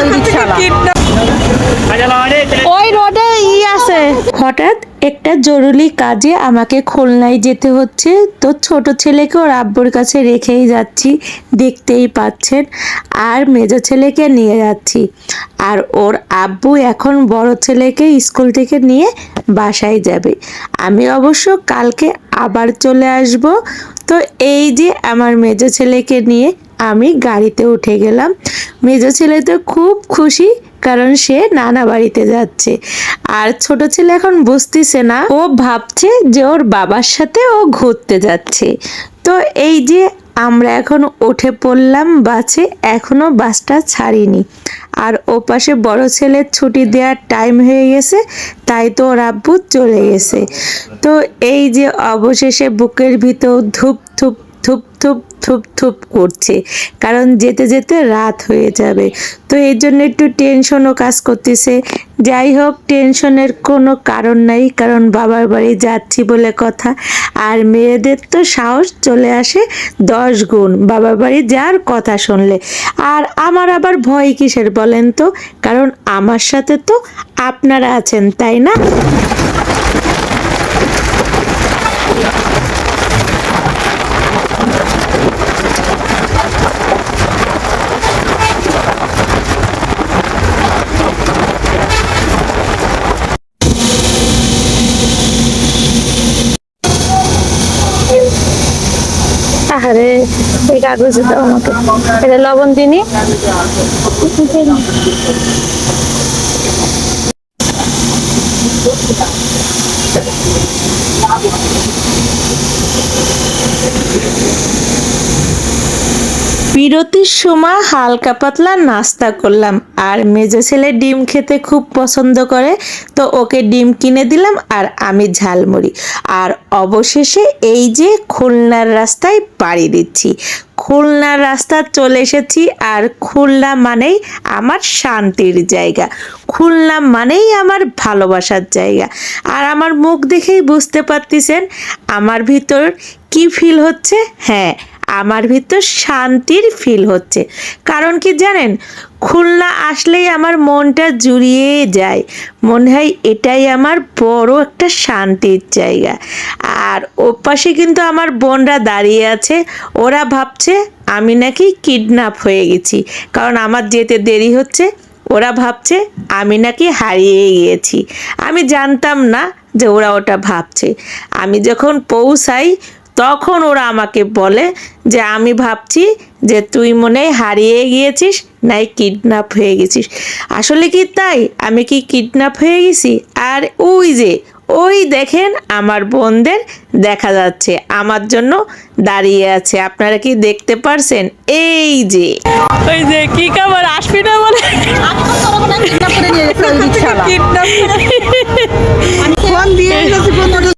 ওই রিক্সাওয়ালা ওই রোডে ই আছে। হঠাৎ একটা জরুরি কাজে আমাকে খুলনায় যেতে হচ্ছে। তো ছোট ছেলেকে ওর আব্বুর কাছে রেখেই যাচ্ছি দেখতেই পাচ্ছেন। আর মেজো ছেলেকে নিয়ে যাচ্ছি। আর ওর আব্বু এখন বড় ছেলেকে স্কুল থেকে নিয়ে বাসায় যাবে। আমি অবশ্য কালকে আবার চলে আসব। তো এই যে আমার মেজো ছেলেকে নিয়ে আমি গাড়িতে উঠে গেলাম। মেজো ছেলে তো খুব খুশি, কারণ সে নানা বাড়িতে যাচ্ছে। আর ছোট ছেলে এখন বুঝতেছে না, ও ভাবছে যে ওর বাবার সাথে ও ঘুরতে যাচ্ছে। তো এই যে আমরা এখন উঠে পড়লাম বাসে, এখনও বাসটা ছাড়িনি। আর ও পাশে বড় ছেলের ছুটি দেওয়ার টাইম হয়ে গেছে, তাই তো ওর আব্বু চলে গেছে। তো এই যে অবশেষে বুকের ভিতর ধূপ ধূপ থুপ থুপ থুপ করছে। কারণ যেতে যেতে রাত হয়ে যাবে। তো এই জন্য একটু টেনশনও কাজ করতেছে। যাই হোক, টেনশনের কোনো কারণ নাই। কারণ বাবার বাড়ি যাচ্ছি বলে কথা। আর মেয়েদের তো সাহস চলে আসে দশ গুণ। বাবার বাড়ি যার কথা শুনলে। আর আমার আবার ভয় কিসের বলেন তো? কারণ আমার সাথে তো আপনারা আছেন, তাই না? আরে এই কাগজে দাও আমাকে। এটা লবণ দিনি বিরতির সময় হালকা পাতলা নাস্তা করলাম আর মেজো ছেলে ডিম খেতে খুব পছন্দ করে, তো ওকে ডিম কিনে দিলাম আর আমি ঝালমুড়ি। আর অবশেষে এই যে খুলনার রাস্তায় পাড়ি দিচ্ছি। খুলনার রাস্তা চলে এসেছি আর খুলনা মানেই আমার শান্তির জায়গা। খুলনা মানেই আমার ভালোবাসার জায়গা। আর আমার মুখ দেখেই বুঝতে পারতেছেন আমার ভিতর কি ফিল হচ্ছে? হ্যাঁ আমার ভিতর শান্তির ফিল হচ্ছে। কারণ কি জানেন? খুলনা আসলেই আমার মনটা জুড়িয়ে যায়। মনে হয় এটাই আমার বড় একটা শান্তির জায়গা। আর ওপাশে কিন্তু আমার বোনরা দাঁড়িয়ে আছে। ওরা ভাবছে, আমি নাকি কিডন্যাপ হয়ে গেছি। কারণ আমার যেতে দেরি হচ্ছে। ওরা ভাবছে, আমি নাকি হারিয়ে গিয়েছি। আমি জানতাম না যে ওরা ওটা ভাবছে। আমি যখন পৌঁছাই তখন ওরা আমাকে বলে যে আমি ভাবছি যে তুই মনে হয় হারিয়ে গিয়েছিস নাই কিডন্যাপ হয়ে গেছিস। আসলে কি তাই? আমি কি কিডন্যাপ হয়ে গেছি? আর ওই যে ওই দেখেন আমার বোনদের দেখা যাচ্ছে আমার জন্য দাঁড়িয়ে আছে। আপনারা কি দেখতে পারছেন? এই যে। ওই যে কি খবর? আসবি না বলে? কিডন্যাপ ফোন দিয়ে